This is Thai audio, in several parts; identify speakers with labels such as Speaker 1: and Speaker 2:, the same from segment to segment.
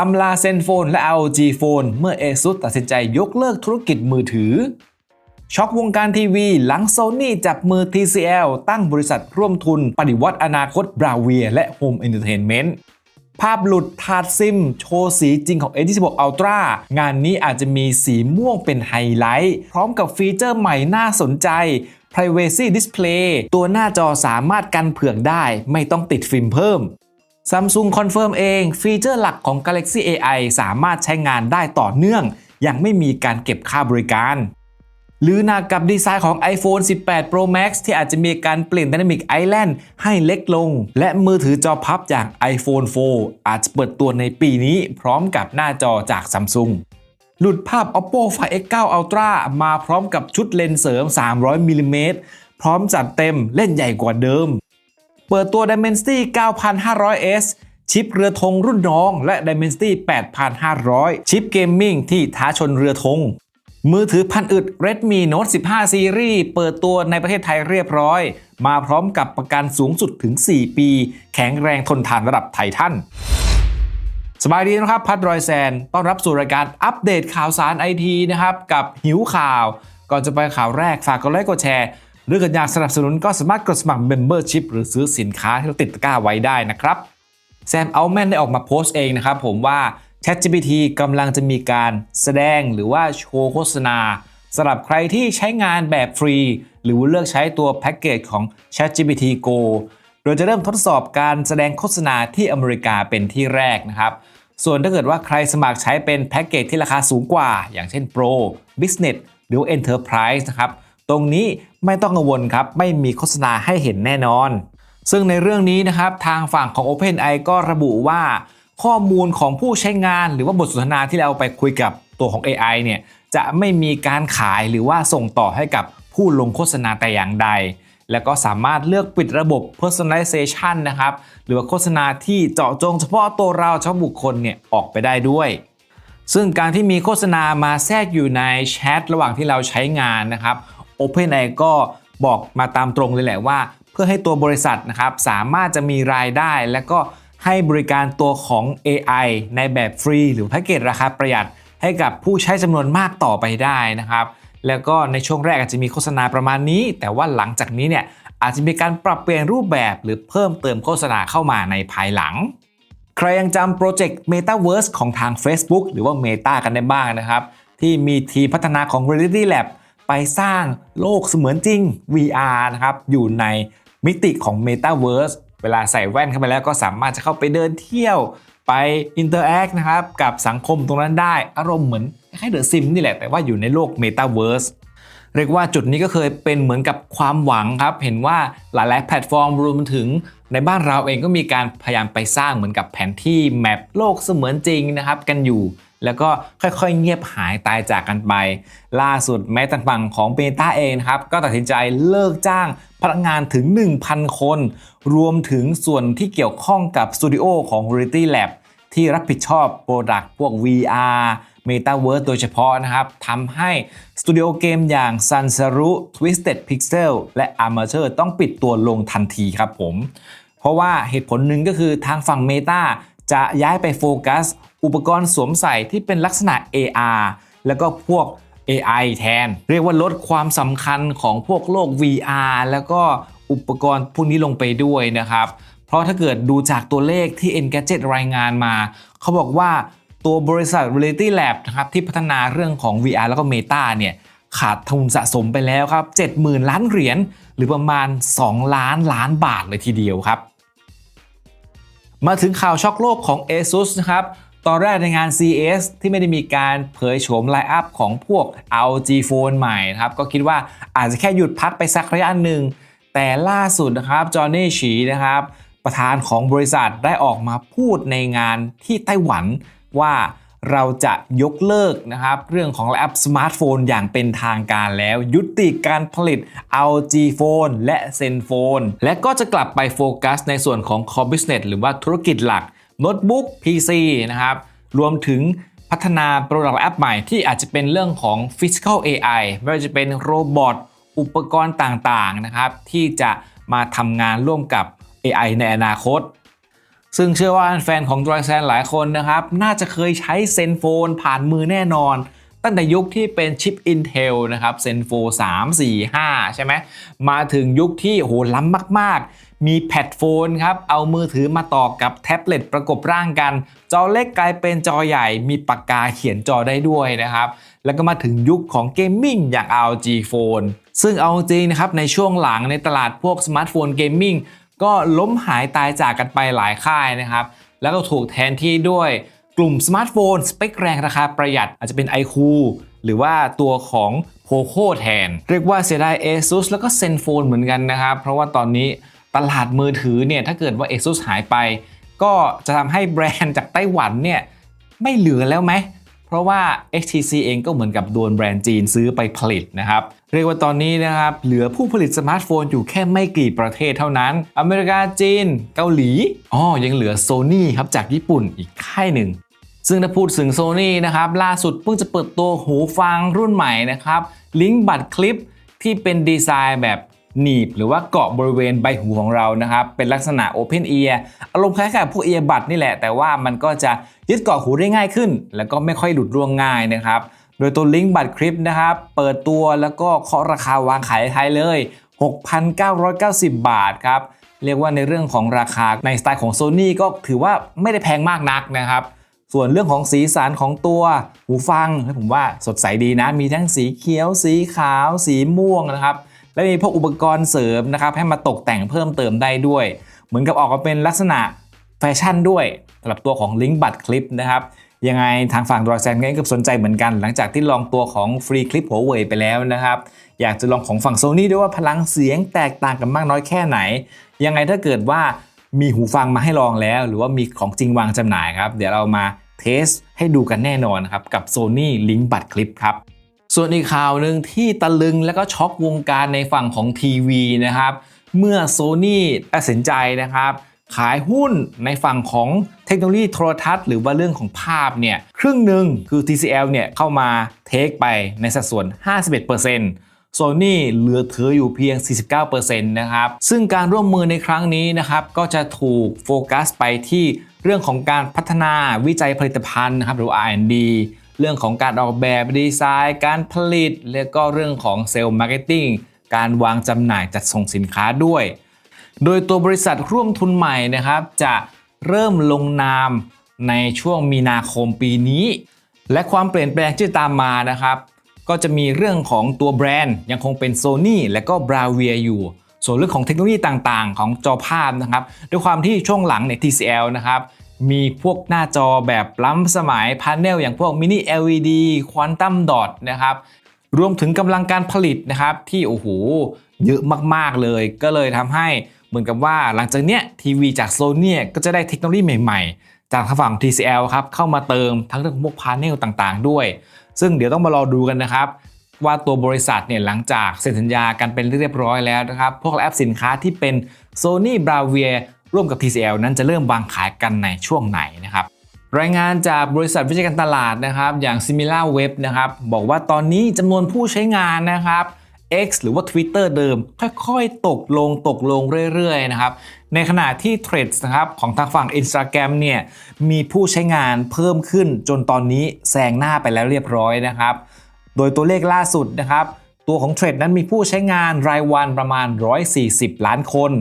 Speaker 1: อำลาเซนโฟนและ ROG Phone เมื่อ ASUS ตัดสินใจยกเลิกธุรกิจมือถือ ช็อกวงการทีวีหลัง Sony จับมือ TCL ตั้งบริษัทร่วมทุนปฏิวัติอนาคตบราเวียและ Home Entertainment ภาพหลุดถาดซิม โชว์สีจริงของ A26 Ultra งานนี้อาจจะมีสีม่วงเป็นไฮไลท์ พร้อมกับฟีเจอร์ใหม่น่าสนใจ Privacy Display ตัวหน้าจอสามารถกันเผือกได้ ไม่ต้องติดฟิล์มเพิ่ม Samsung คอนเฟิร์มเอง ฟีเจอร์หลักของ Galaxy AI สามารถใช้งานได้ต่อเนื่อง ยังไม่มีการเก็บค่าบริการ หรือหนักกับดีไซน์ของ iPhone 18 Pro Max ที่อาจจะมีการเปลี่ยน Dynamic Island ให้เล็กลง และมือถือจอพับอย่าง iPhone 4 อาจจะเปิดตัวในปีนี้พร้อมกับหน้าจอจาก Samsung หลุดภาพ Oppo Find X9 Ultra มาพร้อมกับชุดเลนส์เสริม 300 มิลลิเมตร พร้อมจัดเต็มเล่นใหญ่กว่าเดิม เปิดตัว Dimensity 9500S ชิปเรือธงรุ่นน้อง และ Dimensity 8500 ชิปเกมมิ่งที่ท้าชนเรือธง มือถือพันอึด Redmi Note 15 Series เปิดตัวในประเทศไทยเรียบร้อย มาพร้อมกับประกันสูงสุดถึง 4 ปี แข็งแรงทนทานระดับไททันสบายดีนะครับ พัดรอยแซน ต้อนรับสู่รายการอัปเดตข่าวสารไอทีนะครับ กับหิวข่าว ก่อนจะไปข่าวแรกฝากกดไลค์กดแชร์ หรือเกิดอยากสนับสนุนก็สามารถกดสมัคร Membership หรือซื้อสินค้าที่เราติดตะกร้าไว้ได้นะครับแซมเอาแมนได้ออกมาโพสต์เองนะครับผมว่า ChatGPT กำลังจะมีการแสดงหรือว่าโชว์โฆษณาสำหรับใครที่ใช้งานแบบฟรี หรือเลือกใช้ตัวแพ็กเกจของ ChatGPT Go โดยจะเริ่มทดสอบการแสดงโฆษณาที่อเมริกาเป็นที่แรกนะครับ ส่วนถ้าเกิดว่าใครสมัครใช้เป็นแพ็กเกจที่ราคาสูงกว่า อย่างเช่น Pro Business หรือ Enterprise นะครับ ตรงนี้ไม่ต้องกังวลครับ ไม่มีโฆษณาให้เห็นแน่นอน ซึ่งในเรื่องนี้นะครับทางฝั่งของ OpenAI ก็ระบุว่าข้อมูลของผู้ใช้งานหรือว่าบทสนทนาที่เราไปคุยกับตัวของ AI เนี่ยจะไม่มีการขายหรือว่าส่งต่อให้กับผู้ลงโฆษณาแต่อย่างใด แล้วก็สามารถเลือกปิดระบบ personalization นะครับ หรือว่าโฆษณาที่เจาะจงเฉพาะตัวเราเฉพาะบุคคลเนี่ยออกไปได้ด้วย ซึ่งการที่มีโฆษณามาแทรกอยู่ในแชทระหว่างที่เราใช้งานนะครับ OpenAI ก็บอกมาตามตรงเลยแหละว่า เพื่อให้ตัวบริษัทนะครับสามารถจะมีรายได้ และก็ให้บริการตัวของ AI ในแบบฟรี หรือแพ็กเกจราคาประหยัด ให้กับผู้ใช้จำนวนมากต่อไปได้นะครับ แล้วก็ในช่วงแรกอาจจะมีโฆษณาประมาณนี้ แต่ว่าหลังจากนี้เนี่ยอาจจะมีการปรับเปลี่ยนรูปแบบหรือเพิ่มเติมโฆษณาเข้ามาในภายหลัง ใครยังจำโปรเจกต์ Metaverse ของทาง Facebook หรือว่า Meta กันได้บ้างนะครับ ที่มีทีพัฒนาของ Reality Lab ไปสร้างโลกเสมือนจริง VR นะครับ อยู่ในมิติของ Metaverse เวลาใส่แว่นเข้าไปแล้วก็สามารถจะเข้าไปเดินเที่ยวไป Interact นะครับกับสังคมตรงนั้นได้ อารมณ์เหมือนคล้ายเดอะซิมนี่แหละ แต่ว่าอยู่ในโลก Metaverse เรียกว่าจุดนี้ก็เคยเป็นเหมือนกับความหวังครับ เห็นว่าหลายๆแพลตฟอร์มรวมถึงในบ้านเราเองก็มีการพยายามไปสร้างเหมือนกับแผนที่แมปโลกเสมือนจริงนะครับ กันอยู่ แล้วก็ค่อยๆ เงียบหายตายจากกันไป ล่าสุดแม้ต่ฝั่งของเบต้าเองครับ ก็ตัดสินใจเลิกจ้างพนักงานถึง 1,000 คน รวมถึงส่วนที่เกี่ยวข้องกับสตูดิโอของ Reality Lab ที่รับผิดชอบโปรดักต์พวก VR Metaverse โดยเฉพาะนะครับทำให้สตูดิโอเกมอย่าง s u n s a r u Twisted Pixel และ Armature ต้องปิดตัวลงทันทีครับผม เพราะว่าเหตุผลหนึ่งก็คือทางฝั่ง Meta จะย้ายไปโฟกัส อุปกรณ์สวมใส่ที่เป็นลักษณะ AR แล้วก็พวก AI แทน เรียกว่าลดความสำคัญของพวกโลก VR แล้วก็อุปกรณ์พวกนี้ลงไปด้วยนะครับ เพราะถ้าเกิดดูจากตัวเลขที่ Engadget รายงานมา เขาบอกว่าตัวบริษัท Reality Lab นะครับที่พัฒนาเรื่องของ VR แล้วก็ Meta เนี่ยขาดทุนสะสมไปแล้วครับ 70,000 ล้านเหรียญหรือประมาณ 2 ล้านล้านบาทเลยทีเดียวครับ มาถึงข่าวช็อกโลกของ ASUS นะครับ ตอนแรกในงาน CES ที่ไม่ได้มีการเผยโฉมไลน์อัพของพวก LG Phone ใหม่นะครับ ก็คิดว่าอาจจะแค่หยุดพักไปสักระยะหนึ่ง แต่ล่าสุดนะครับ จอห์นนี่ฉีนะครับ ประธานของบริษัทได้ออกมาพูดในงานที่ไต้หวันว่า เราจะยกเลิกนะครับ เรื่องของแอปสมาร์ทโฟนอย่างเป็นทางการแล้ว ยุติการผลิต LG Phone และ Zenfone และก็จะกลับไปโฟกัสในส่วนของ Core Business หรือว่าธุรกิจหลักโน้ตบุ๊ก PC นะครับ รวมถึงพัฒนาโปรดักต์แอปใหม่ที่อาจจะเป็นเรื่องของ Physical AI ไม่ว่าจะเป็นโรบอทอุปกรณ์ต่างๆนะครับ ที่จะมาทำงานร่วมกับ AI ในอนาคต ซึ่งเชื่อว่าแฟนของ d r y z e n หลายคนนะครับ น่าจะเคยใช้เซนโฟนผ่านมือแน่นอน ตั้งแต่ยุคที่เป็นชิป Intel นะครับเซนโฟ3 4 5 ใช่ไหมมาถึงยุคที่โหล้ำมากๆ มีแพดโฟนครับ เอามือถือมาต่อกับแท็บเล็ตประกบร่างกัน จอเล็กกลายเป็นจอใหญ่มีปากกาเขียนจอได้ด้วยนะครับ แล้วก็มาถึงยุคของเกมมิ่งอย่าง ROG Phone ซึ่งเอาจริงนะครับในช่วงหลังในตลาดพวกสมาร์ทโฟนเกมมิ่ง ก็ล้มหายตายจากกันไปหลายค่ายนะครับ แล้วก็ถูกแทนที่ด้วยกลุ่มสมาร์ทโฟน สเปคแรงราคาประหยัดอาจจะเป็น iQOO หรือว่าตัวของ POCO แทน เรียกว่าเสียดาย ASUS แล้วก็ Zenfone เหมือนกันนะครับ เพราะว่าตอนนี้ตลาดมือถือเนี่ยถ้าเกิดว่า ASUS หายไป ก็จะทำให้แบรนด์จากไต้หวันเนี่ยไม่เหลือแล้วไหม เพราะว่า HTC เองก็เหมือนกับโดนแบรนด์จีนซื้อไปผลิตนะครับ เรียกว่าตอนนี้นะครับ เหลือผู้ผลิตสมาร์ทโฟนอยู่แค่ไม่กี่ประเทศเท่านั้น อเมริกาจีน เกาหลีอ๋อยังเหลือ Sony ครับจากญี่ปุ่นอีกค่ายหนึ่ง ซึ่งถ้าพูดถึง Sony นะครับ ล่าสุดเพิ่งจะเปิดตัวหูฟังรุ่นใหม่นะครับลิงก์บัตรคลิปที่เป็นดีไซน์แบบหนีบหรือว่าเกาะบริเวณใบหูของเรานะครับ เป็นลักษณะ Open Ear อารมณ์คล้ายๆกับพวกเอียบัตนี่แหละ แต่ว่ามันก็จะยึดเกาะหูได้ง่ายขึ้น แล้วก็ไม่ค่อยหลุดร่วงง่ายนะครับ โดยตัวลิงก์บัตรคลิปนะครับ เปิดตัวแล้วก็เคาะราคาวางขายไทยเลย 6,990 บาทครับ เรียกว่าในเรื่องของราคาในสไตล์ของ Sony ก็ถือว่าไม่ได้แพงมากนักนะครับ ส่วนเรื่องของสีสันของตัวหูฟังผมว่าสดใสดีนะ มีทั้งสีเขียว สีขาว สีม่วงนะครับ และมีพวกอุปกรณ์เสริมนะครับ ให้มาตกแต่งเพิ่มเติมได้ด้วย เหมือนกับออกมาเป็นลักษณะแฟชั่นด้วยสำหรับตัวของลิงก์บัตรคลิปนะครับ ยังไงทางฝั่งดรอแซนก็สนใจเหมือนกัน หลังจากที่ลองตัวของฟรีคลิปหัวเว่ยไปแล้วนะครับ อยากจะลองของฝั่งโซนี่ด้วยว่าพลังเสียงแตกต่างกันมากน้อยแค่ไหน ยังไงถ้าเกิดว่ามีหูฟังมาให้ลองแล้ว หรือว่ามีของจริงวางจำหน่ายครับ เดี๋ยวเรามาเทสให้ดูกันแน่นอนครับ กับ Sony Link บัตรคลิปครับ ส่วนอีกข่าวหนึ่งที่ตะลึงและก็ช็อกวงการในฝั่งของทีวีนะครับ เมื่อ Sony ตัดสินใจนะครับ ขายหุ้นในฝั่งของเทคโนโลยีโทรทัศน์หรือว่าเรื่องของภาพเนี่ยครึ่งหนึ่งคือ TCL เนี่ยเข้ามาเทคไปในสัดส่วน 51% Sony เหลือถืออยู่เพียง 49%นะครับ ซึ่งการร่วมมือในครั้งนี้นะครับ ก็จะถูกโฟกัสไปที่เรื่องของการพัฒนาวิจัยผลิตภัณฑ์นะครับหรือ R&D เรื่องของการออกแบบดีไซน์ การผลิต และก็เรื่องของเซลล์มาร์เก็ตติ้งการวางจำหน่ายจัดส่งสินค้าด้วย โดยตัวบริษัทร่วมทุนใหม่นะครับ จะเริ่มลงนามในช่วงมีนาคมปีนี้ และความเปลี่ยนแปลงที่ตามมานะครับ ก็จะมีเรื่องของตัวแบรนด์ยังคงเป็น Sony และก็ Bravia อยู่ ส่วนเรื่องของเทคโนโลยีต่างๆ ของจอภาพนะครับ ด้วยความที่ช่วงหลังใน TCL นะครับมีพวกหน้าจอแบบล้ำสมัยพาร์เนลอย่างพวก Mini LED Quantum Dot นะครับ รวมถึงกำลังการผลิตนะครับที่โอ้โหเยอะมากๆเลย ก็เลยทำให้ เหมือนกับว่าหลังจากเนี้ยทีวีจากโซนี่ก็จะได้เทคโนโลยีใหม่ๆ จากทางฝั่ง TCL ครับเข้ามาเติมทั้งเรื่องของพวกพาร์เนลต่างๆ ด้วย ซึ่งเดี๋ยวต้องมารอดูกันนะครับว่าตัวบริษัทเนี่ยหลังจากเซ็นสัญญากันเป็นเรียบร้อยแล้วนะครับ พวกแอปสินค้าที่เป็น Sony Bravia ร่วมกับ TCL นั้นจะเริ่มวางขายกันในช่วงไหนนะครับ รายงานจากบริษัทวิจัยการตลาดนะครับ อย่าง Similar Web นะครับ บอกว่าตอนนี้จำนวนผู้ใช้งานนะครับ X หรือว่า Twitter เดิม ค่อยๆ ตกลงตกลงเรื่อยๆนะครับในขณะที่ Threads นะครับของทางฝั่ง Instagram เนี่ยมีผู้ใช้งานเพิ่มขึ้นจนตอนนี้แซงหน้าไปแล้วเรียบร้อยนะครับ โดยตัวเลขล่าสุดนะครับ ตัวของ Threads นั้นมีผู้ใช้งานรายวันประมาณ 140 ล้านคน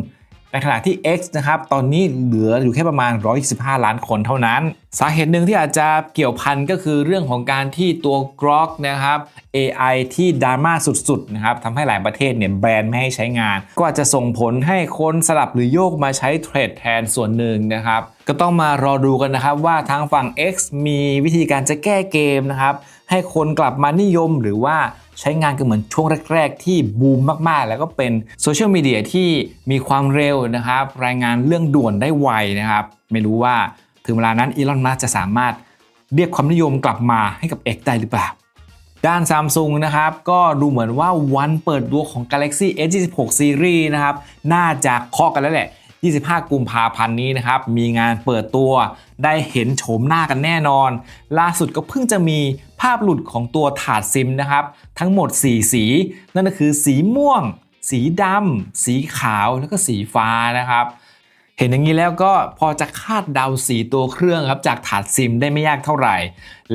Speaker 1: ในขณะที่ X นะครับตอนนี้เหลืออยู่แค่ประมาณ 125 ล้านคนเท่านั้น สาเหตุหนึ่งที่อาจจะเกี่ยวพันก็คือเรื่องของการที่ตัว Grok นะครับ AI ที่ดราม่าสุดๆนะครับทำให้หลายประเทศเนี่ยแบนไม่ให้ใช้งาน ก็อาจจะส่งผลให้คนสลับหรือโยกมาใช้เทรดแทนส่วนหนึ่งนะครับก็ต้องมารอดูกันนะครับว่าทางฝั่ง X มีวิธีการจะแก้เกมนะครับให้คนกลับมานิยมหรือว่า ใช้งานกันเหมือนช่วงแรก ๆ ที่บูมมากๆ แล้วก็เป็นโซเชียลมีเดียที่มีความเร็วนะครับ รายงานเรื่องด่วนได้ไวนะครับ ไม่รู้ว่าถึงเวลานั้นอีลอนมัสจะสามารถเรียกความนิยมกลับมาให้กับ X ได้หรือเปล่า ด้าน Samsung นะครับ ก็ดูเหมือนว่าวันเปิดตัวของ Galaxy S26 Series นะครับ น่าจะเคาะกันแล้วแหละ 25 กุมภาพันธ์นี้นะครับ มีงานเปิดตัวได้เห็นโฉมหน้ากันแน่นอน ล่าสุดก็เพิ่งจะมีภาพหลุดของตัวถาดซิมนะครับ ทั้งหมด 4 สี นั่นก็คือสีม่วง สีดำสีขาวแล้วก็สีฟ้านะครับเห็นอย่างนี้แล้วก็พอจะคาดเดาสีตัวเครื่องครับจากถาดซิมได้ไม่ยากเท่าไหร่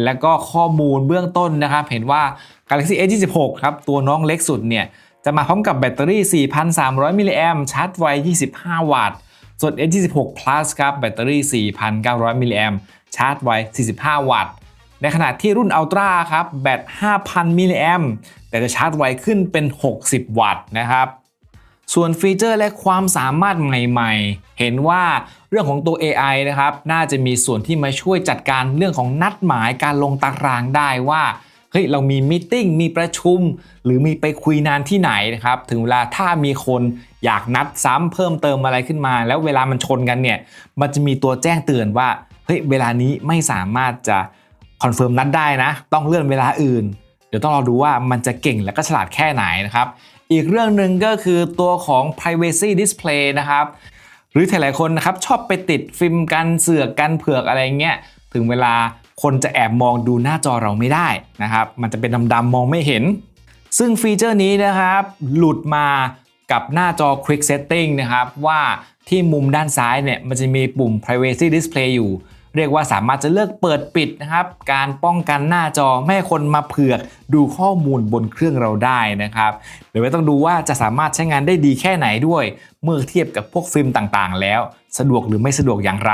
Speaker 1: แล้วก็ข้อมูลเบื้องต้นนะครับ เห็นว่า Galaxy S26 ครับตัวน้องเล็กสุดเนี่ย จะมาพร้อมกับแบตเตอรี่ 4,300 มิลลิแอมชาร์จไว 25 วัตต์ ส่วน S26 Plus ครับแบตเตอรี่ 4,900 มิลลิแอมชาร์จไว 45 วัตต์ ในขณะที่รุ่น Ultra ครับแบต 5,000 มิลลิแอมแต่จะชาร์จไวขึ้นเป็น 60 วัตต์นะครับส่วนฟีเจอร์และความสามารถใหม่ๆ เห็นว่าเรื่องของตัว AI นะครับ น่าจะมีส่วนที่มาช่วยจัดการเรื่องของนัดหมายการลงตารางได้ว่า เฮ้ยเรามีมิ팅มีประชุม หรือมีไปคุยนานที่ไหนนะครับถึงเวลาถ้ามีคนอยากนัดซ้ำเพิ่มเติมอะไรขึ้นมา แล้วเวลามันชนกันเนี่ยมันจะมีตัวแจ้งเตือนว่าเฮ้ยเวลานี้ไม่สามารถจะคอนเฟิร์มนัดได้นะ ต้องเลื่อนเวลาอื่น เดี๋ยวต้องรอดูว่ามันจะเก่งและก็ฉลาดแค่ไหนนะครับอีกเรื่องหนึ่งก็คือตัวของ privacy display นะครับหรือหลายๆคนนะครับชอบไปติดฟิล์มกันเสือกกันเผือกอะไรเงี้ยถึงเวลา คนจะแอบมองดูหน้าจอเราไม่ได้นะครับ มันจะเป็นดำๆมองไม่เห็น ซึ่งฟีเจอร์นี้นะครับ หลุดมากับหน้าจอ Quick Setting นะครับ ว่าที่มุมด้านซ้ายเนี่ย มันจะมีปุ่ม Privacy Display อยู่ เรียกว่าสามารถจะเลือกเปิดปิดนะครับ การป้องกันหน้าจอไม่ให้คนมาเผือกดูข้อมูลบนเครื่องเราได้นะครับ เดี๋ยวไว้ต้องดูว่าจะสามารถใช้งานได้ดีแค่ไหนด้วย เมื่อเทียบกับพวกฟิล์มต่างๆ แล้ว สะดวกหรือไม่สะดวกอย่างไร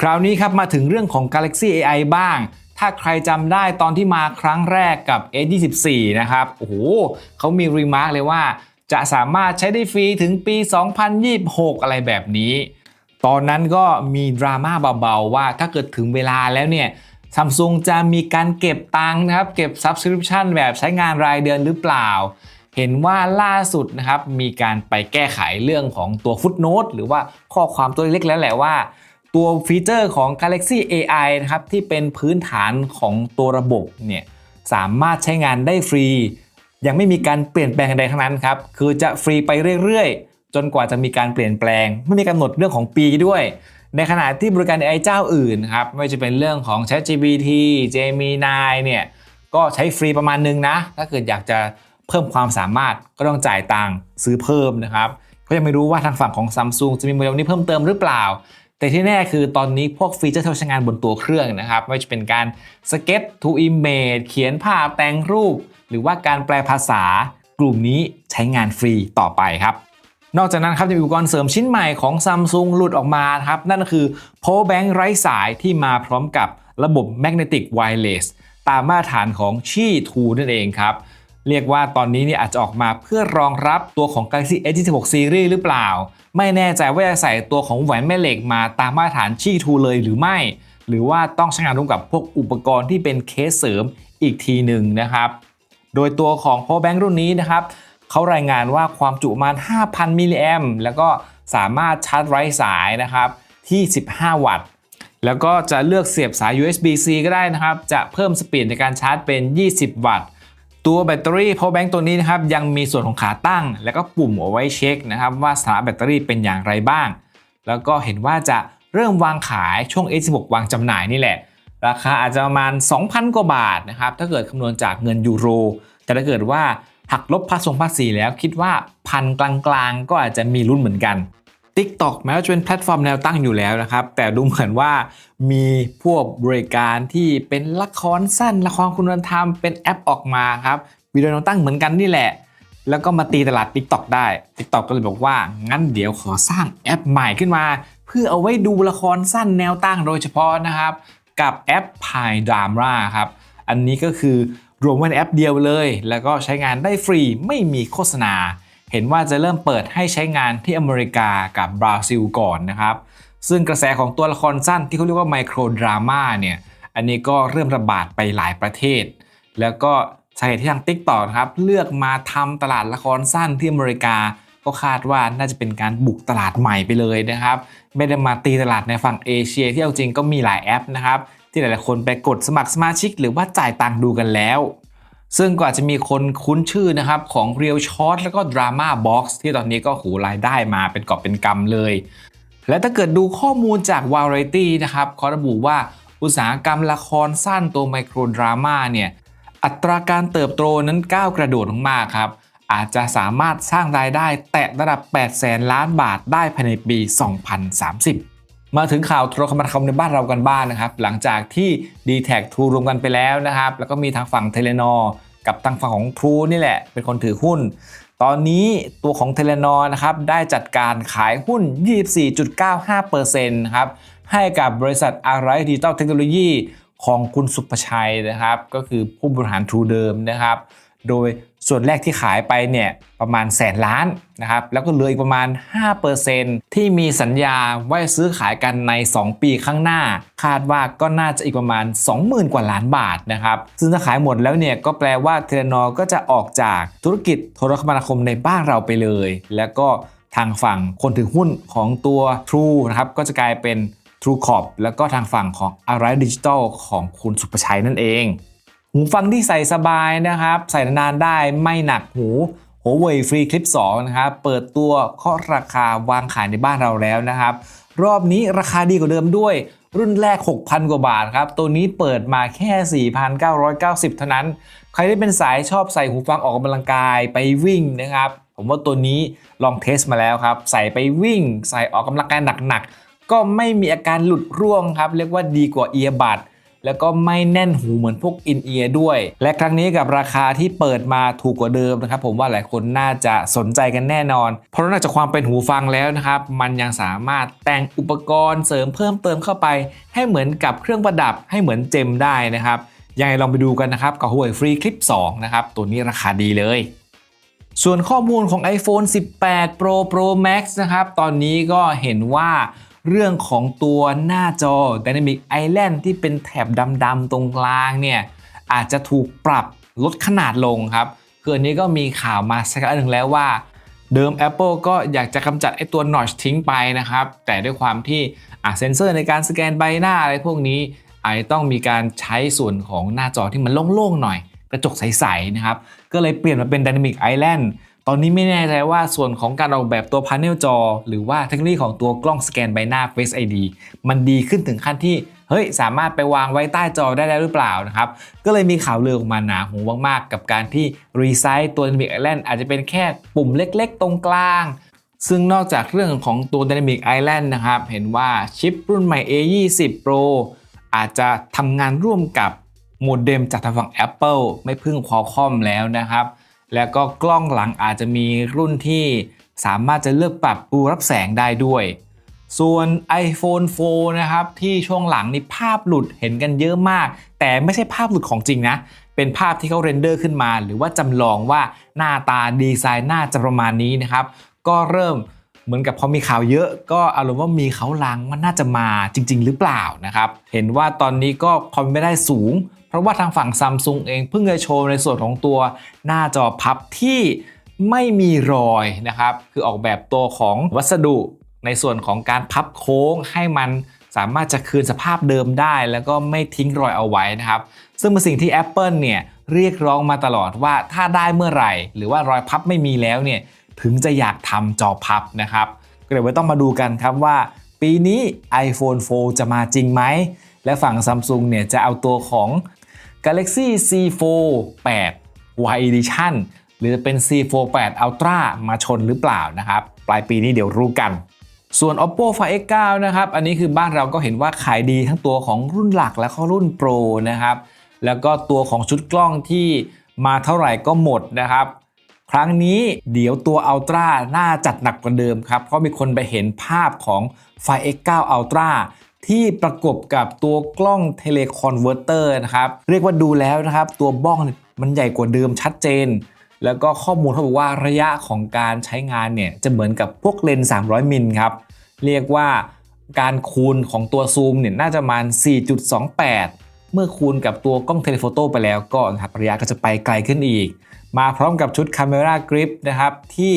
Speaker 1: คราวนี้ครับมาถึงเรื่องของ Galaxy AI บ้าง ถ้าใครจำได้ตอนที่มาครั้งแรกกับ S24 นะครับ โอ้โหเขามีรีมาร์กเลยว่า จะสามารถใช้ได้ฟรีถึงปี 2026 อะไรแบบนี้ ตอนนั้นก็มีดราม่าเบาๆ ว่าถ้าเกิดถึงเวลาแล้วเนี่ยซัมซุงจะมีการเก็บตังค์นะครับ เก็บ Subscription แบบใช้งานรายเดือนหรือเปล่า เห็นว่าล่าสุดนะครับ มีการไปแก้ไขเรื่องของตัว Footnote หรือว่าข้อความตัวเล็กๆแล้วแหละว่า ตัวฟีเจอร์ของ Galaxy AI นะครับที่เป็นพื้นฐานของตัวระบบเนี่ยสามารถใช้งานได้ฟรี ยังไม่มีการเปลี่ยนแปลงใดทั้งนั้นครับคือจะฟรีไปเรื่อยๆ จนกว่าจะมีการเปลี่ยนแปลง ไม่มีกำหนดเรื่องของปีด้วย ในขณะที่บริการ AI เจ้าอื่นครับไม่ว่าจะเป็นเรื่องของ ChatGPT Gemini เนี่ยก็ใช้ฟรีประมาณนึงนะ ถ้าเกิดอยากจะเพิ่มความสามารถก็ต้องจ่ายตังค์ซื้อเพิ่มนะครับก็ยังไม่รู้ว่าทางฝั่งของ Samsung จะมีโมเดลนี้เพิ่มเติมหรือเปล่า แต่ที่แน่คือตอนนี้พวกฟีเจอร์ที่เราใช้งานบนตัวเครื่องนะครับ ไม่ว่าจะเป็นการสเก็ต to image เขียนภาพแต่งรูป หรือว่าการแปลภาษากลุ่มนี้ใช้งานฟรีต่อไปครับ นอกจากนั้นครับจะมีอุปกรณ์เสริมชิ้นใหม่ของ Samsung หลุดออกมาครับ นั่นก็คือ power bank ไร้สายที่มาพร้อมกับระบบ magnetic wireless ตามมาตรฐานของ Qi 2นั่นเองครับ เรียกว่าตอนนี้เนี่ยอาจจะออกมาเพื่อรองรับตัวของ Galaxy S26 Series หรือเปล่า ไม่แน่ใจว่าจะใส่ตัวของแหวนแม่เหล็กมาตามมาตรฐาน Qi 2เลยหรือไม่ หรือว่าต้องใช้งานร่วมกับพวกอุปกรณ์ที่เป็นเคสเสริมอีกทีหนึ่งนะครับโดยตัวของ power bank รุ่นนี้นะครับเขารายงานว่าความจุประมาณ 5,000 มิลลิแอมแล้วก็สามารถชาร์จไร้สายนะครับที่ 15 วัตต์ แล้วก็จะเลือกเสียบสาย USB-C ก็ได้นะครับ จะเพิ่มสปีดในการชาร์จเป็น 20 วัตต์ ตัวแบตเตอรี่ power bank ตัวนี้นะครับยังมีส่วนของขาตั้ง แล้วก็ปุ่มเอาไว้เช็คนะครับว่าสถานะแบตเตอรี่เป็นอย่างไรบ้าง แล้วก็เห็นว่าจะเริ่มวางขายช่วง S16 วางจำหน่ายนี่แหละ ราคาอาจจะประมาณ 2,000 กว่าบาทนะครับถ้าเกิดคำนวณจากเงินยูโร แต่ถ้าเกิดว่าหักลบภาษีภาษีแล้วคิดว่าพันกลางๆ ก็อาจจะมีรุ่นเหมือนกัน TikTok แม้ว่าจะเป็นแพลตฟอร์มแนวตั้งอยู่แล้วนะครับ แต่ดูเหมือนว่ามีพวกบริการที่เป็นละครสั้นละครคุณธรรมเป็นแอปออกมาครับวิดีโอแนวตั้งเหมือนกันนี่แหละ แล้วก็มาตีตลาด TikTok ได้ TikTok ก็เลยบอกว่า งั้นเดี๋ยวขอสร้างแอปใหม่ขึ้นมา เพื่อเอาไว้ดูละครสั้นแนวตั้งโดยเฉพาะนะครับ กับแอป Pi Drama ครับอันนี้ก็คือรวมไว้ในแอปเดียวเลย แล้วก็ใช้งานได้ฟรีไม่มีโฆษณา เห็นว่าจะเริ่มเปิดให้ใช้งานที่อเมริกากับบราซิลก่อนนะครับ ซึ่งกระแสของตัวละครสั้นที่เขาเรียกว่าไมโครดราม่าเนี่ย อันนี้ก็เริ่มระบาดไปหลายประเทศ แล้วก็สาเหตุที่ทาง TikTok นะครับ เลือกมาทำตลาดละครสั้นที่อเมริกา ก็คาดว่าน่าจะเป็นการบุกตลาดใหม่ไปเลยนะครับ ไม่ได้มาตีตลาดในฝั่งเอเชียที่เอาจริงก็มีหลายแอปนะครับที่หลายๆคนไปกดสมัครสมาชิก หรือว่าจ่ายตังค์ดูกันแล้ว ซึ่งก็อาจจะมีคนคุ้นชื่อนะครับของ Real Short แล้วก็ Drama Box ที่ตอนนี้ก็หูรายได้มาเป็นกอบเป็นกำเลย และถ้าเกิดดูข้อมูลจาก Variety นะครับเขาระบุว่าอุตสาหกรรมละครสั้นตัวไมโครดราม่าเนี่ยอัตราการเติบโตนั้นก้าวกระโดดมากครับ อาจจะสามารถสร้างรายได้แตะระดับ 8 แสนล้านบาทได้ภายในปี 2030 มาถึงข่าวโทรคมนาคมในบ้านเรากันบ้างนนะครับ หลังจากที่ d t แท True รวมกันไปแล้วนะครับ แล้วก็มีทางฝั่งเทเลนอกับทางฝั่งของ True นี่แหละ เป็นคนถือหุ้น ตอนนี้ตัวของเทเลนอนะครับได้จัดการขายหุ้น 24.95%นะครับให้กับบริษัทอะไรดิจิตอลเทคโนโลยีของคุณสุประชัยนะครับ ก็คือผู้บริหาร True เดิมนะครับ โดย ส่วนแรกที่ขายไปเนี่ยประมาณแสนล้านนะครับแล้วก็เหลืออีกประมาณ 5%ที่มีสัญญาไว้ซื้อขายกันใน 2 ปีข้างหน้า คาดว่าก็น่าจะอีกประมาณ 20,000 กว่าล้านบาทนะครับซึ่งถ้าขายหมดแล้วเนี่ยก็แปลว่าเทเลนอก็จะออกจากธุรกิจโทรคมนาคมในบ้านเราไปเลย แล้วก็ทางฝั่งคนถือหุ้นของตัว True นะครับก็จะกลายเป็น True Corp แล้วก็ทางฝั่งของ a r i g h Digital ของคุณสุประชัยนั่นเอง หูฟังที่ใส่สบายนะครับ ใส่นานๆได้ไม่หนักหู Huawei Free Clip 2 นะครับ เปิดตัวเคาะราคาวางขายในบ้านเราแล้วนะครับ รอบนี้ราคาดีกว่าเดิมด้วย รุ่นแรก 6,000 กว่าบาทครับ ตัวนี้เปิดมาแค่ 4,990 เท่านั้น ใครที่เป็นสายชอบใส่หูฟังออกกำลังกายไปวิ่งนะครับ ผมว่าตัวนี้ลองเทสมาแล้วครับ ใส่ไปวิ่ง ใส่ออกกำลังกายหนักๆก็ไม่มีอาการหลุดร่วงครับ เรียกว่าดีกว่าเอียบัด แล้วก็ไม่แน่นหูเหมือนพวกอินเอียร์ด้วย และครั้งนี้กับราคาที่เปิดมาถูกกว่าเดิมนะครับผมว่าหลายคนน่าจะสนใจกันแน่นอน เพราะนอกจากความเป็นหูฟังแล้วนะครับ มันยังสามารถแต่งอุปกรณ์เสริมเพิ่มเติมเข้าไป ให้เหมือนกับเครื่องประดับให้เหมือนเจมได้นะครับยังไงลองไปดูกันนะครับกับ Huawei Free Clip 2 นะครับ ตัวนี้ราคาดีเลย ส่วนข้อมูลของ iPhone 18 Pro Pro Max นะครับ ตอนนี้ก็เห็นว่า เรื่องของตัวหน้าจอ Dynamic Island ที่เป็นแถบดำๆตรงกลางเนี่ยอาจจะถูกปรับลดขนาดลงครับ คืออันนี้ก็มีข่าวมาสักหนึ่งแล้วว่า เดิม Apple ก็อยากจะกำจัดไอ้ตัว notch ทิ้งไปนะครับ แต่ด้วยความที่อะเซนเซอร์ในการสแกนใบหน้าอะไรพวกนี้อาจจะต้องมีการใช้ส่วนของหน้าจอที่มันโล่งๆหน่อย กระจกใสๆนะครับ ก็เลยเปลี่ยนมาเป็น Dynamic Island ตอนนี้ไม่แน่ใจว่าส่วนของการออกแบบตัวพาเนลจอ หรือว่าเทคโนโลยีของตัวกล้องสแกนใบหน้า Face ID มันดีขึ้นถึงขั้นที่เฮ้ยสามารถไปวางไว้ใต้จอได้แล้วหรือเปล่านะครับ ก็เลยมีข่าวลือออกมาหนาหูมากๆ กับการที่รีไซต์ตัว Dynamic Island อาจจะเป็นแค่ปุ่มเล็กๆ ตรงกลาง ซึ่งนอกจากเรื่องของตัว Dynamic Island นะครับ เห็นว่าชิปรุ่นใหม่ A20 Pro อาจจะทำงานร่วมกับโมเด็มจากทางฝั่ง Apple ไม่พึ่ง Qualcomm แล้วนะครับ แล้วก็กล้องหลังอาจจะมีรุ่นที่สามารถจะเลือกปรับรูรับแสงได้ด้วย ส่วน iPhone 4 นะครับ ที่ช่วงหลังนี่ภาพหลุดเห็นกันเยอะมาก แต่ไม่ใช่ภาพหลุดของจริงนะ เป็นภาพที่เขาเรนเดอร์ขึ้นมา หรือว่าจำลองว่าหน้าตาดีไซน์น่าจะประมาณนี้นะครับ ก็เริ่มเหมือนกับพอมีข่าวเยอะ ก็อารมณ์ว่ามีเขาลังว่าน่าจะมาจริง ๆ หรือเปล่านะครับ เห็นว่าตอนนี้ก็ความไม่ได้สูง ราะว่าทางฝั่งซัมซุงเองเพิ่งจะโชว์ในส่วนของตัวหน้าจอพับที่ไม่มีรอยนะครับ คือออกแบบตัวของวัสดุในส่วนของการพับโค้งให้มันสามารถจะคืนสภาพเดิมได้ แล้วก็ไม่ทิ้งรอยเอาไว้นะครับ ซึ่งเป็นสิ่งที่ Apple เนี่ยเรียกร้องมาตลอดว่าถ้าได้เมื่อไหร่ หรือว่ารอยพับไม่มีแล้วเนี่ยถึงจะอยากทำจอพับนะครับ ก็เดี๋ยวไว้ต้องมาดูกันครับว่า ปีนี้ iPhone 4 จะมาจริงไหม และฝั่ง Samsung เนี่ยจะเอาตัวของ Galaxy C4 8 Y Edition หรือจะเป็น C4 8 Ultra มาชนหรือเปล่านะครับ ปลายปีนี้เดี๋ยวรู้กัน ส่วน Oppo Find X9 นะครับ อันนี้คือบ้านเราก็เห็นว่าขายดีทั้งตัวของรุ่นหลักและก็รุ่น Pro นะครับ แล้วก็ตัวของชุดกล้องที่มาเท่าไหร่ก็หมดนะครับครั้งนี้เดี๋ยวตัว Ultra น่าจัดหนักกว่าเดิมครับ เพราะมีคนไปเห็นภาพของ Find X9 Ultra ที่ประกบกับตัวกล้อง Teleconverter นะครับ เรียกว่าดูแล้วนะครับ ตัวบ้องมันใหญ่กว่าเดิมชัดเจน แล้วก็ข้อมูลเขาบอกว่าระยะของการใช้งานเนี่ย จะเหมือนกับพวกเลนส์300 มิลครับ เรียกว่าการคูณของตัวซูมเนี่ยน่าจะประมาณ 4.28 เมื่อคูณกับตัวกล้องเทเลโฟโต้ไปแล้วก็นะครับระยะก็จะไปไกลขึ้นอีก มาพร้อมกับชุด Camera Grip นะครับที่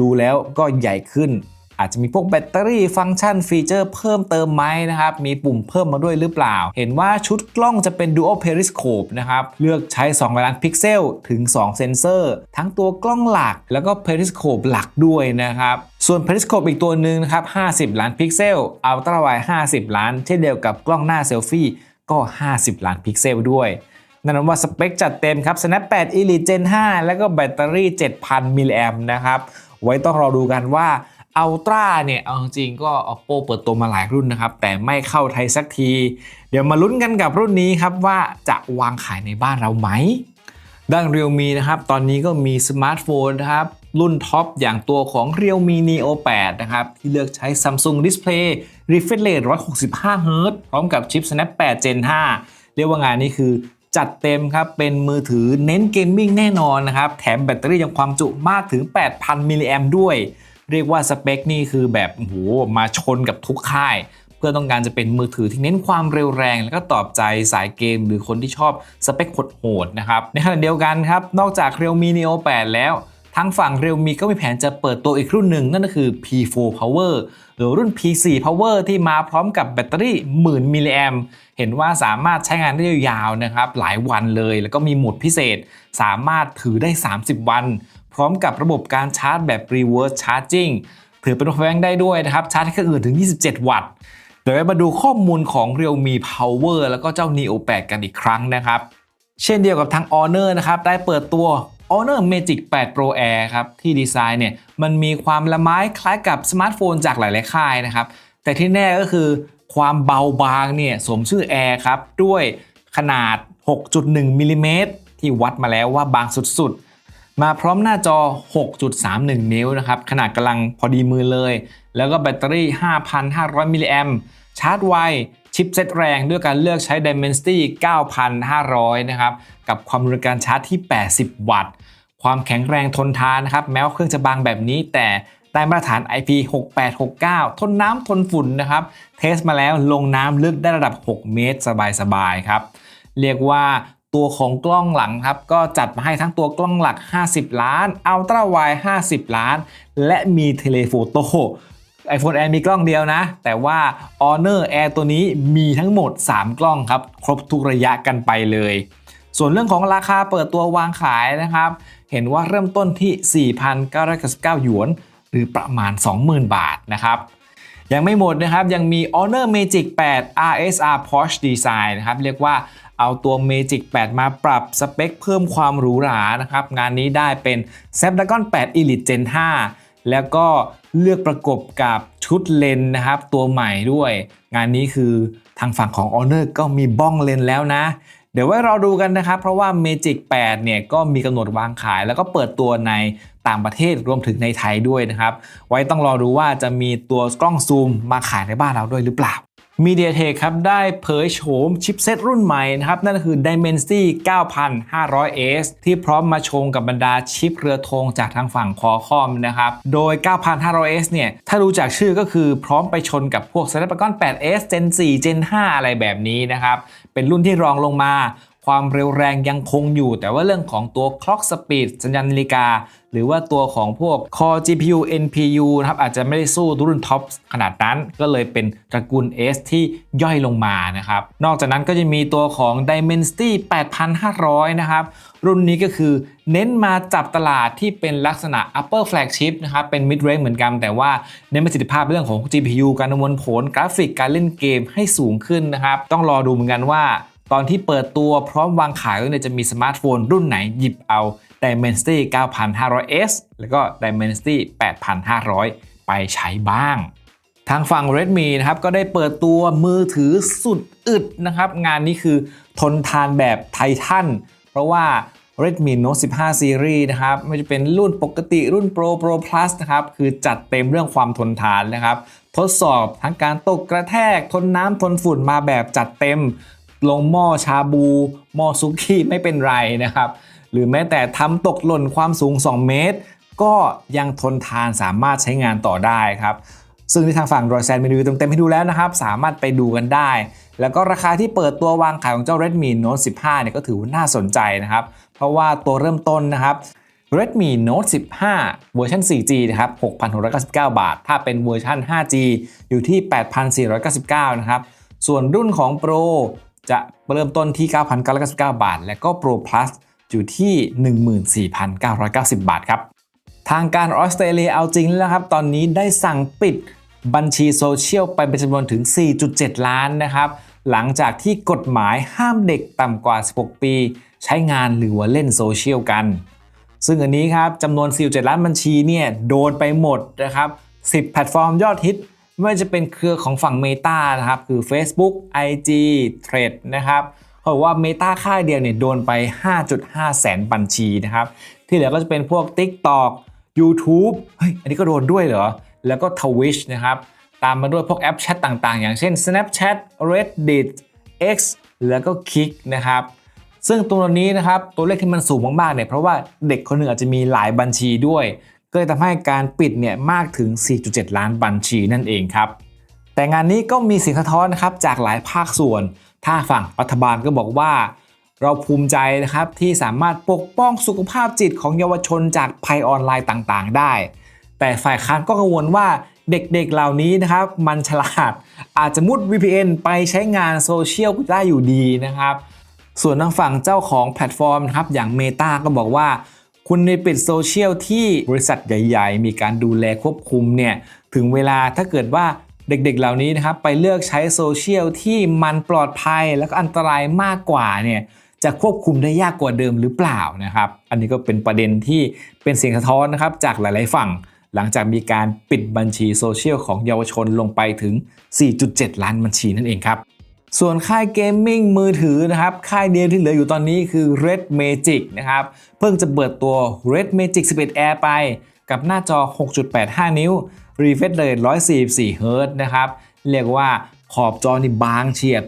Speaker 1: ดูแล้วก็ใหญ่ขึ้น อาจจะมีพวกแบตเตอรี่ฟังก์ชันฟีเจอร์เพิ่มเติมไหมนะครับ มีปุ่มเพิ่มมาด้วยหรือเปล่า เห็นว่าชุดกล้องจะเป็น Dual Periscope นะครับ เลือกใช้ 2 ล้านพิกเซล ถึง 2 เซนเซอร์ ทั้งตัวกล้องหลัก แล้วก็ Periscope หลักด้วยนะครับส่วน Periscope อีกตัวหนึ่งนะครับ 50 ล้านพิกเซล Ultra Wide 50 ล้าน เช่นเดียวกับกล้องหน้าเซลฟี่ก็ 50 ล้านพิกเซลด้วยนั่นว่าสเปคจัดเต็มครับ Snap 8 Elite Gen 5 แล้วก็แบตเตอรี่ 7,000 มิลลิแอมนะครับ ไว้ต้องรอดูกันว่า อัลตร้าเนี่ย เอาจริงก็ Oppo เปิดตัวมาหลายรุ่นนะครับ แต่ไม่เข้าไทยสักที เดี๋ยวมาลุ้นกันกับรุ่นนี้ครับ ว่าจะวางขายในบ้านเราไหม ด้าน Realme นะครับ ตอนนี้ก็มีสมาร์ทโฟนนะครับ รุ่นท็อปอย่างตัวของ Realme Neo 8 นะครับ ที่เลือกใช้ Samsung Display Refresh Rate 165 Hz พร้อมกับชิป Snap 8 Gen 5 เรียกว่างานนี้คือจัดเต็มครับ เป็นมือถือเน้นเกมมิ่งแน่นอนนะครับ แถมแบตเตอรี่ยังความจุมากถึง 8,000 มิลลิแอมด้วย เรียกว่าสเปคนี่คือแบบโหมาชนกับทุกค่าย เพื่อต้องการจะเป็นมือถือที่เน้นความเร็วแรง แล้วก็ตอบใจสายเกมหรือคนที่ชอบสเปคโหดๆนะครับในขณะเดียวกันครับนอกจาก Realme Neo 8 แล้ว ทางฝั่ง Realme ก็มีแผนจะเปิดตัวอีกรุ่นหนึ่งนั่นก็คือ P4 Power หรือรุ่น P4 Power ที่มาพร้อมกับแบตเตอรี่หมื่นมิลลิแอมเห็นว่าสามารถใช้งานได้ยาวๆนะครับหลายวันเลย แล้วก็มีโหมดพิเศษ สามารถถือได้ 30 วัน พร้อมกับระบบการชาร์จแบบ reverse charging ถือเป็น power bank ได้ด้วยนะครับชาร์จให้เครื่องอื่นถึง 27 วัตต์เดี๋ยวมาดูข้อมูลของ Realme Power แล้วก็เจ้า Neo 8 กันอีกครั้งนะครับ เช่นเดียวกับทาง Honor นะครับได้เปิดตัว Honor Magic 8 Pro Air ครับที่ดีไซน์เนี่ยมันมีความละไม้คล้ายกับสมาร์ทโฟนจากหลายๆค่ายนะครับแต่ที่แน่ก็คือความเบาบางเนี่ยสมชื่อ Air ครับด้วยขนาด 6.1มิลลิเมตรที่วัดมาแล้วว่าบางสุดๆ มาพร้อมหน้าจอ 6.31 นิ้วนะครับขนาดกำลังพอดีมือเลย แล้วก็แบตเตอรี่ 5,500 มิลลิแอมชาร์จไว ชิปเซตแรงด้วยการเลือกใช้ Dimensity 9,500 นะครับ กับความเร็วการชาร์จที่ 80 วัตต์ ความแข็งแรงทนทานนะครับ แม้ว่าเครื่องจะบางแบบนี้แต่ได้มาตรฐาน IP6869 ทนน้ำทนฝุ่นนะครับ เทสมาแล้วลงน้ำลึกได้ระดับ 6 เมตร สบายๆครับ เรียกว่าตัวของกล้องหลังครับ ก็จัดมาให้ทั้งตัวกล้องหลัก 50 ล้านอัลตร้าไว50 ล้าน และมีเทเลโฟโต้ iPhone Air มีกล้องเดียวนะ แต่ว่า Honor Air ตัวนี้มีทั้งหมด 3 กล้องครับ ครบทุกระยะกันไปเลย ส่วนเรื่องของราคาเปิดตัววางขายนะครับ เห็นว่าเริ่มต้นที่ 4,999 หยวน หรือประมาณ 20,000 บาทนะครับ ยังไม่หมดนะครับ ยังมี Honor Magic 8 RSR Porsche Design นะครับ เรียกว่าเอาตัว Magic 8 มาปรับสเปคเพิ่มความหรูหรานะครับ งานนี้ได้เป็น Snapdragon 8 Elite Gen 5 แล้วก็เลือกประกบกับชุดเลนนะครับ ตัวใหม่ด้วย งานนี้คือทางฝั่งของ Honor ก็มีบ้องเลนแล้วนะ เดี๋ยวไว้เราดูกันนะครับ เพราะว่า Magic 8 เนี่ยก็มีกำหนดวางขาย แล้วก็เปิดตัวในต่างประเทศรวมถึงในไทยด้วยนะครับ ไว้ต้องรอดูว่าจะมีตัวกล้องซูมมาขายในบ้านเราด้วยหรือเปล่า MediaTek ครับได้เผยโฉมชิปเซตรุ่นใหม่นะครับ นั่นก็คือ Dimensity 9500S ที่พร้อมมาชงกับบรรดาชิปเรือธงจากทางฝั่งคอคอมนะครับ โดย 9500S เนี่ย ถ้าดูจากชื่อก็คือพร้อมไปชนกับพวก Snapdragon 8S Gen 4 Gen 5 อะไรแบบนี้นะครับ เป็นรุ่นที่รองลงมา ความเร็วแรงยังคงอยู่ แต่ว่าเรื่องของตัว clock speed สัญญาณนาฬิกา หรือว่าตัวของพวก core GPU NPU นะครับอาจจะไม่ได้สู้รุ่นท็อปขนาดนั้น ก็เลยเป็นตระกูล S ที่ย่อยลงมานะครับ นอกจากนั้นก็จะมีตัวของ Dimensity 8500 นะครับ รุ่นนี้ก็คือเน้นมาจับตลาดที่เป็นลักษณะ upper flagship นะครับ เป็น mid range เหมือนกัน แต่ว่าเน้นประสิทธิภาพเรื่องของ GPU การประมวลผลกราฟิกการเล่นเกมให้สูงขึ้นนะครับ ต้องรอดูเหมือนกันว่า ตอนที่เปิดตัวพร้อมวางขายเนี่ยจะมีสมาร์ทโฟนรุ่นไหนหยิบเอา Dimensity 9500S แล้วก็ Dimensity 8500 ไปใช้บ้าง ทางฝั่ง Redmi นะครับก็ได้เปิดตัวมือถือสุดอึดนะครับ งานนี้คือทนทานแบบไททันเพราะว่า Redmi Note 15 Series นะครับไม่ว่าจะเป็นรุ่นปกติรุ่น Pro Pro Plus นะครับ คือจัดเต็มเรื่องความทนทานนะครับ ทดสอบทั้งการตกกระแทกทนน้ำทนฝุ่นมาแบบจัดเต็ม ลงหม้อชาบู หม้อซุกี้ไม่เป็นไรนะครับ หรือแม้แต่ทำตกหล่นความสูง 2 เมตร ก็ยังทนทานสามารถใช้งานต่อได้ครับซึ่งที่ทางฝั่งรอยแซนมีรีวิวเต็มๆให้ดูแล้วนะครับ สามารถไปดูกันได้ แล้วก็ราคาที่เปิดตัววางขายของเจ้า Redmi Note 15 เนี่ยก็ถือว่าน่าสนใจนะครับ เพราะว่าตัวเริ่มต้นนะครับ Redmi Note 15 เวอร์ชัน 4G นะครับ 6,699 บาท ถ้าเป็นเวอร์ชัน 5G อยู่ที่ 8,499 นะครับ ส่วนรุ่นของ Pro จะเริ่มต้นที่ 9,999 บาท และก็ Pro Plus อยู่ที่ 14,990 บาทครับ ทางการออสเตรเลียเอาจริงแล้วครับ ตอนนี้ได้สั่งปิดบัญชีโซเชียลไปเป็นจำนวนถึง 4.7 ล้านนะครับ หลังจากที่กฎหมายห้ามเด็กต่ำกว่า 16 ปี ใช้งานหรือว่าเล่นโซเชียลกัน ซึ่งอันนี้ครับจำนวน 47 ล้านบัญชีเนี่ยโดนไปหมดนะครับ 10 แพลตฟอร์มยอดฮิต ไม่ว่าจะเป็นเครือของฝั่ง Meta นะครับ คือ Facebook IG Thread นะครับเขาบอกว่า Meta ค่ายเดียวเนี่ยโดนไป 5.5 แสนบัญชีนะครับ ที่เหลือก็จะเป็นพวก TikTok YouTube เฮ้ย อันนี้ก็โดนด้วยเหรอ แล้วก็ Twitch นะครับ ตามมาด้วยพวกแอปแชทต่างๆ อย่างเช่น Snapchat Reddit X แล้วก็ Kik นะครับซึ่งตัวนี้นะครับตัวเลขที่มันสูงมากๆเนี่ยเพราะว่าเด็กคนหนึ่งอาจจะมีหลายบัญชีด้วย ก็เลยทำให้การปิดเนี่ยมากถึง 4.7 ล้านบัญชีนั่นเองครับ แต่งานนี้ก็มีเสียงสะท้อนนะครับจากหลายภาคส่วน ถ้าฝั่งรัฐบาลก็บอกว่า เราภูมิใจนะครับที่สามารถปกป้องสุขภาพจิตของเยาวชนจากภัยออนไลน์ต่างๆ ได้ แต่ฝ่ายค้านก็กังวลว่าเด็กๆเหล่านี้นะครับมันฉลาดอาจจะมุด VPN ไปใช้งานโซเชียลได้อยู่ดีนะครับ ส่วนทางฝั่งเจ้าของแพลตฟอร์มนะครับอย่าง Meta ก็บอกว่า คุณในปิดโซเชียลที่บริษัทใหญ่ ๆ มีการดูแลควบคุมเนี่ยถึงเวลาถ้าเกิดว่าเด็กๆ เหล่านี้นะครับไปเลือกใช้โซเชียลที่มันปลอดภัยแล้วก็อันตรายมากกว่าเนี่ยจะควบคุมได้ยากกว่าเดิมหรือเปล่านะครับ อันนี้ก็เป็นประเด็นที่เป็นเสียงสะท้อนนะครับจากหลายๆฝั่ง หลังจากมีการปิดบัญชีโซเชียลของเยาวชนลงไปถึง 4.7 ล้านบัญชีนั่นเองครับ ส่วนค่ายเกมมิ่งมือถือนะครับ ค่ายเดียวที่เหลืออยู่ตอนนี้คือ Red Magic นะครับ เพิ่งจะเปิดตัว Red Magic 11 Air ไป กับหน้าจอ 6.85 นิ้ว refresh rate 144 Hz นะครับ เรียกว่าขอบจอนี่บางเฉียบ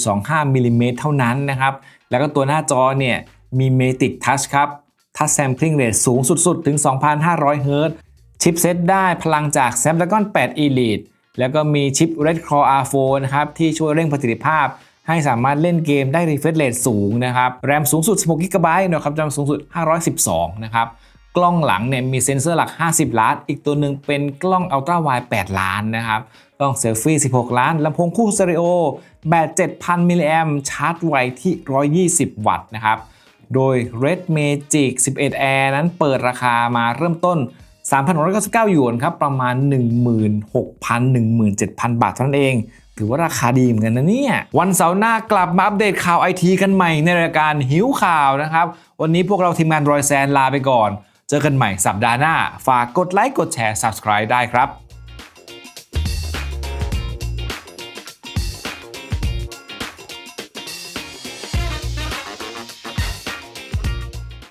Speaker 1: 1.25มิลลิเมตรเท่านั้นนะครับ แล้วก็ตัวหน้าจอเนี่ยมี Matic Touch ครับ Touch Sampling Rate สูงสุดๆ ถึง 2,500 Hz ชิปเซตได้พลังจาก Snapdragon 8 Elite แล้วก็มีชิป Red Core R4 นะครับที่ช่วยเร่งประสิทธิภาพ ให้สามารถเล่นเกมได้ refresh rate สูงนะครับแรมสูงสุด 16 GB นะครับจำสูงสุด 512 นะครับกล้องหลังเนี่ยมีเซ็นเซอร์หลัก 50 ล้าน อีกตัวหนึ่งเป็นกล้อง Ultra Wide 8ล้านนะครับกล้องเซลฟี่ 16 ล้านลำโพงคู่สเตอริโอแบต7,000มิลลิแอมชาร์จไวที่ 120 วัตต์นะครับโดย Red Magic 11 Air นั้นเปิดราคามาเริ่มต้น 3,699หยวนครับประมาณ 16,000-17,000 บาทเท่านั้นเอง ถือว่าราคาดีเหมือนกันนะเนี่ย วันเสาร์หน้ากลับมาอัปเดตข่าวไอทีกันใหม่ในรายการหิวข่าวนะครับ วันนี้พวกเราทีมงานรอยแซนลาไปก่อน เจอกันใหม่สัปดาห์หน้า ฝากกดไลค์กดแชร์ Subscribe ได้ครับ